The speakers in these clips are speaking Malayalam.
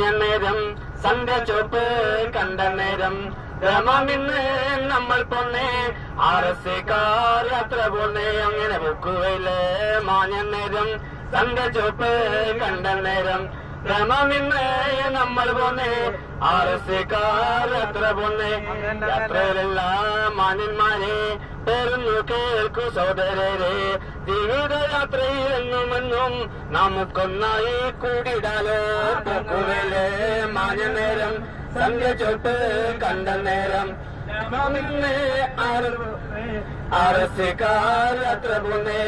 നേരം സന്ധ്യ ചോപ്പ് കണ്ട നേരം രമമിന്ന് നമ്മൾ പൊന്നേ. ആർ എസ് യാത്ര പോന്നേ. അങ്ങനെ ബുക്കുവയിൽ മാഞ്ഞ നേരം സന്ധ്യ ചോപ്പ് കണ്ട നേരം ഗ്രമമിന്ന് നമ്മൾ പോന്നെ. ആർ എസ് കാർ യാത്ര പോന്നെ യാത്രയിലെല്ലാം മാന്യന്മാരെ പേരുന്നു കേൾക്കൂ സഹോദരരെ. ജീവിതയാത്രയിലെങ്ങുമെന്നും നമുക്കൊന്നായി കൂടിയിടാലോ. പൂക്കുവയിലെ മാഞ്ഞ നേരം സന്ധ്യ ചോട്ട് കണ്ട നേരം ഇന്ന് ആർഎസ്കാർ യാത്ര പോന്നേ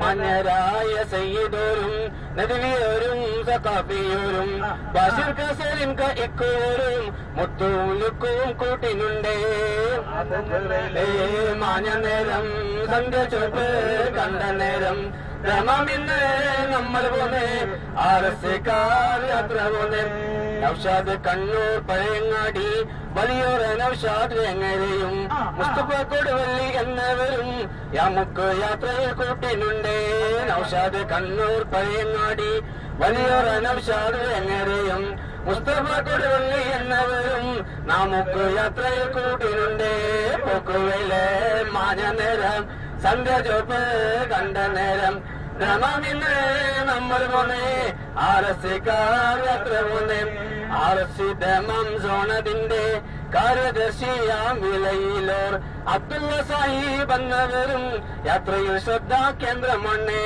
മഞ്ഞരായ സയ്യിദോരും നദിവിയോരും സഖാഫിയോരും ബഷീർ കസലിം ഇക്കോരും മുത്തൂലുക്കും കൂട്ടിനുണ്ടേ. മാഞ്ഞ നേരം സന്ധ്യ ചോട്ട് കണ്ട നേരം രമമിന്ന് നമ്മൾ പോന്നെ എസ് യാത്ര പോന്നെ. നൌഷാദ് കണ്ണൂർ പഴയങ്ങാടി വലിയൊരു നൌഷാദ് എങ്ങനെയും. മുസ്തഫ കൊടുവള്ളി എന്നവരും നമുക്ക് യാത്രയിൽ കൂട്ടിനുണ്ട്. നൌഷാദ് കണ്ണൂർ പഴയങ്ങാടി വലിയൊരു നൌഷാദ് എങ്ങനെയും. മുസ്തഫ കൊടുവള്ളി എന്നവരും നമുക്ക് യാത്രയിൽ കൂട്ടിനുണ്ട്. പോക്കുവയിലെ മാഞ്ഞ നേരം സന്ധ്യ കണ്ട നേരം രമമിന്ന് നമ്മൾ പോന്നെ ആലസ്യക്കാർ യാത്ര ആർ ദമം സോണതിന്റെ കാര്യദർശിയാം വിലയിലോർ. അബ്ദുള്ള സാഹിബ് എന്നവരും യാത്രയിൽ ശ്രദ്ധാ കേന്ദ്രമണ്ണേ.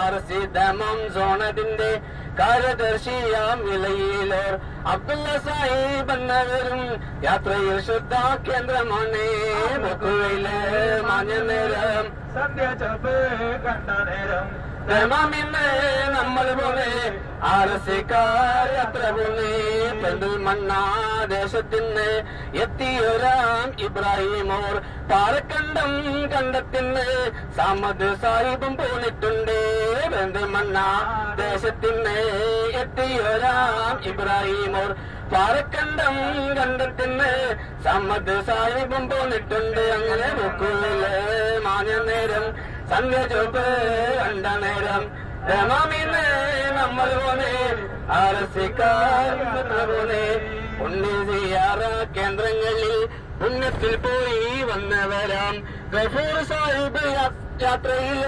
ആർ സി ദമം സോണതിന്റെ കാര്യദർശിയാം വിലയിലോർ. അബ്ദുള്ള സാഹിബ് എന്നവരും യാത്രയിൽ ശ്രദ്ധാ ബക്കുവയിലെ മാഞ്ഞ നേരം. സന്ധ്യ ചെറുപ്പ് കണ്ട നേരം. നമ്മൾ പോലെ ആർസിക്കാർ യാത്ര പോലെ പെരുമണ്ണ ദേശത്തിന് എത്തിയൊരാം ഇബ്രാഹിമോർ. പാറക്കണ്ടം കണ്ടത്തിന് സമദ് സാഹിബും പോന്നിട്ടുണ്ട്. പെരുമണ്ണ ദേശത്തിന് എത്തിയൊരാം ഇബ്രാഹിമോർ. പാറക്കണ്ടം കണ്ടെത്തുന്ന സമ്മദ് സാഹിബും പോന്നിട്ടുണ്ട് അങ്ങനെ മുക്കുള്ളിലെ മാഞ്ഞ നേരം സന്ധ്യ ചോപ്പ് കണ്ട നേരം രമാമിന്ന് നമ്മൾ പോനെ ആർസിക്കാർ പോനെ ഉണ്ണിസിയാറ കേന്ദ്രങ്ങളിൽ പുണ്യത്തിൽ പോയി വന്നവരാം. ഗഫൂർ സാഹിബ് യാത്രയിൽ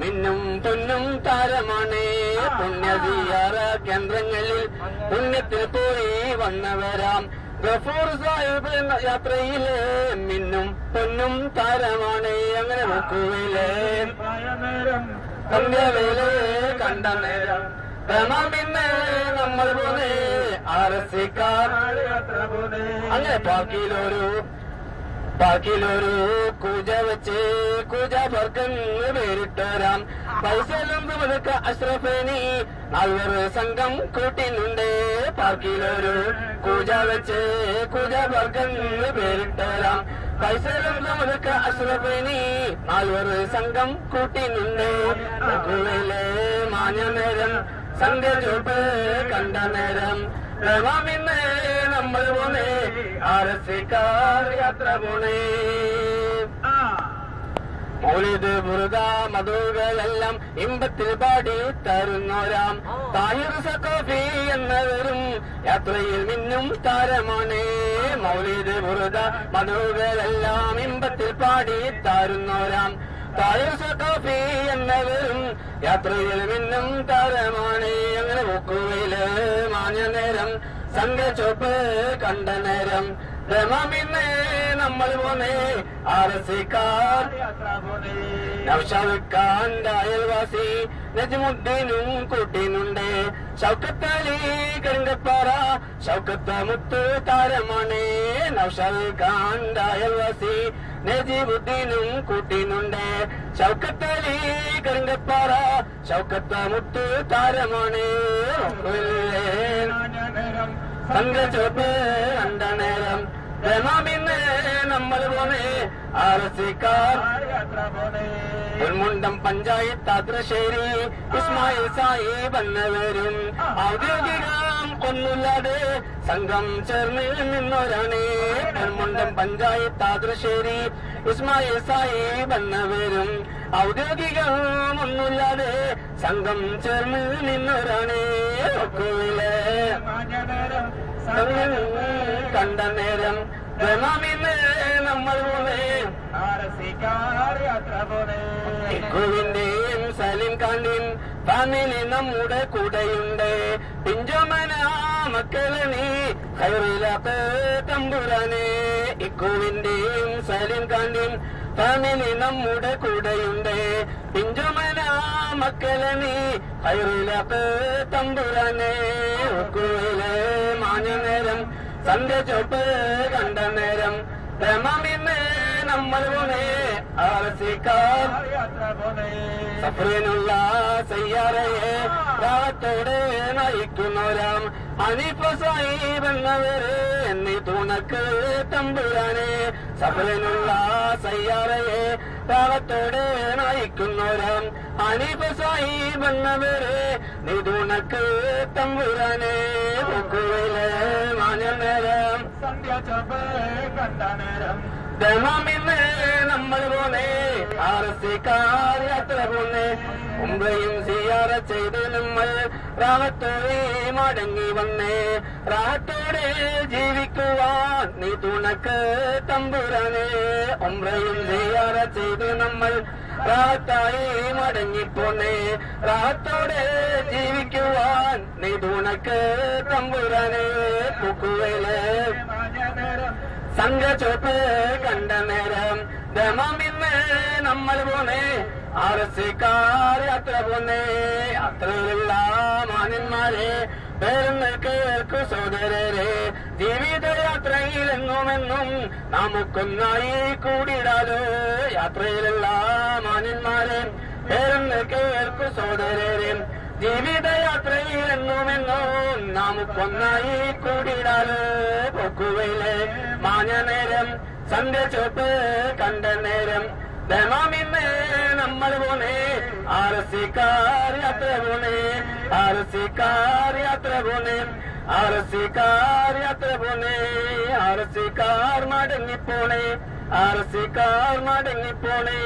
മിന്നും പൊന്നും താരമാണ്. പുണ്യവിയാറ കേന്ദ്രങ്ങളിൽ പുണ്യത്തിൽ പോയി വന്നവരാം. ഗഫൂർ സാഹിബ് യാത്രയിൽ യാത്രയിൽ മിന്നും പൊന്നും താരമാണ്. അങ്ങനെ നോക്കുവില്ലേ പുണ്യവേല സന്ധ്യവേലെ കണ്ട നേരം. രമാമിന്ന് നമ്മൾ പോലെ അങ്ങനെ പാക്കിലൊരു പാക്കിലൊരു കുജ വെച്ച് കുജ പർക്കെന്ന് പേരിട്ടോരാം പൈസലും തുമതുക്ക അശ്രഫേനി അവർ സംഘം കൂട്ടിനുണ്ട്. പാർക്കിലൊരു കുജ വെച്ച് കുജ പർക്കെന്ന് പേരിട്ടോരാം പൈസലും തുമതുക്ക അശ്രഫേനി നാൽവർ സംഘം കൂട്ടിനുണ്ട്. മാഞ്ഞ നേരം സന്ധ്യ ചൂട്ട് കണ്ട നേരം രമാമിന്ന് നമ്മൾ പോണേ ആരസിക്കാർ യാത്ര പോണേ ആ. മുറുക മധുകളെല്ലാം ഇമ്പത്തിൽ പാടി തരുന്നോരാം താഹിർ സക്കോഫി എന്നവരും യാത്രയിൽ മിന്നും താരമാണ്. മൗലിത് മുറുക മധുകളെല്ലാം ഇമ്പത്തിൽ പാടി തരുന്നോരാം സക്കോഫി എന്നവരും യാത്രയിൽ മിന്നും താരമാണ്. അങ്ങനെ മുക്കുവയിൽ മാഞ്ഞ നേരം സന്ധ്യ ചോപ്പ് കണ്ട നേരം രമമിന്ന് നമ്മൾ പോന്നേ. ആർസിക്കാർ നൗഷാദ് അയൽവാസി നജ്മുദ്ദീനും കൂട്ടിനുണ്ട്. ശൗക്കത്താലി കരിങ്കപ്പാറ ശൗക്കത്ത മുത്ത് താരമാണ്. നൗഷാദ് അയൽവാസി നജീബുദ്ദീനും കൂട്ടിനുണ്ട്. ഷൗക്കത്തലി കരുങ്കപ്പാറ ഷൗക്കത്ത മുത്ത് താരമാണ്. പായ നേരം ഉൾമുണ്ടം പഞ്ചായത്ത് അദ്രശ്ശേരി ഇസ്മായിൽ സാഹിബ് എന്നവരും ഔദ്യോഗികം ഒന്നുമില്ലാതെ സംഘം ചേർന്ന് നിന്നവരാണ്. ഉൾമുണ്ടം പഞ്ചായത്ത് അദ്രശ്ശേരി ഇസ്മായിൽ സാഹിബ് എന്നവരും ഔദ്യോഗികം ഒന്നുമില്ലാതെ സംഘം ചേർന്ന് നിന്നവരാണ്. കണ്ട നേരം ഭ്രമമിന്ന് നമ്മൾ ഇക്കുവിന്റെയും സലിം കാന്റെയും ഫാമിലി നമ്മുടെ കൂടെയുണ്ട്. പിഞ്ചോമന മക്കളെ നീ തമ്പുരാനെ. ഇക്കുവിന്റെയും സലിം കാണ്ടിൻ ഫാമിലി നമ്മുടെ കൂടെയുണ്ട്. പിഞ്ചോമന മക്കളെ നീ കയറില്ലാത്ത തമ്പുരനെ ഉക്കുവിലെ മാഞ്ഞ നേരം സന്ധ്യ ചോപ്പ് കണ്ട നേരം ഭ്രമമിന്ന് നമ്മൾ പോണേ പോണേ സഫറിനുള്ള സയ്യാറയെ രാവത്തോടെ നയിക്കുന്നവരാം. അനിഫ സാഹിബ് എന്നവര് എന്നീ തുണക്ക് തമ്പുരാനെ സഫറിനുള്ള സയ്യാറയെ രാവത്തോടെ നയിക്കുന്നവരാം. അനിഫ സാഹിബ് എന്നവര് നീ തുണക്ക് തമ്പുരാനെ പൊക്കുവിലെ മാഞ്ഞ നേരം. സന്ധ്യ ചോപ്പ് കണ്ട നേരം ദമാമിന്ന് നമ്മൾ പോന്നെ ആർസിക്കാർ യാത്ര പോന്നെ ഉംറയും സിയാറ ചെയ്ത് നമ്മൾ റാഹത്തോടെ മടങ്ങി വന്നേ. റാഹത്തോടെ ജീവിക്കുവാൻ നീ തുണക്ക് തമ്പുരാനെ. ഉംറയും സിയാറ ചെയ്ത് നമ്മൾ റാഹത്തായി മടങ്ങിപ്പോന്നേ റാഹത്തോടെ ജീവിക്കുവാൻ നീ തുണക്ക് തമ്പുരാനെ. പൂക്കുവയിലെ മാഞ്ഞ സംഘചോപ്പ് കണ്ട നേരം ദമമിന്ന് നമ്മൾ പോന്നേ. ആർസിക്കാർ യാത്ര പോന്നേ. അത്രയുള്ള മാന്യന്മാരെ പേരുന്ന് കേൾക്കു സോദരരെ ജീവിത യാത്രയിലെങ്ങുമെന്നും നമുക്കൊന്നായി കൂടിയിടാലോ. യാത്രയിലുള്ള മാന്യന്മാരെ പേരുന്ന് കേൾക്കു സോദരരെ ജീവിതയാത്രയിൽ നാം നമുക്കൊന്നായി കൂടിയിടാലോ പൊക്കുവയിലെ മാഞ്ഞ നേരം സന്ധ്യ ചോപ്പ് കണ്ട നേരം ദമാമിന്ന് നമ്മൾ പോണേ ആർസിക്കാർ യാത്ര പോണേ ആർസിക്കാർ യാത്ര പോണേ യാത്ര പോണേ മടങ്ങിപ്പോണേ. ആർസിക്കാർ മടങ്ങിപ്പോണേ.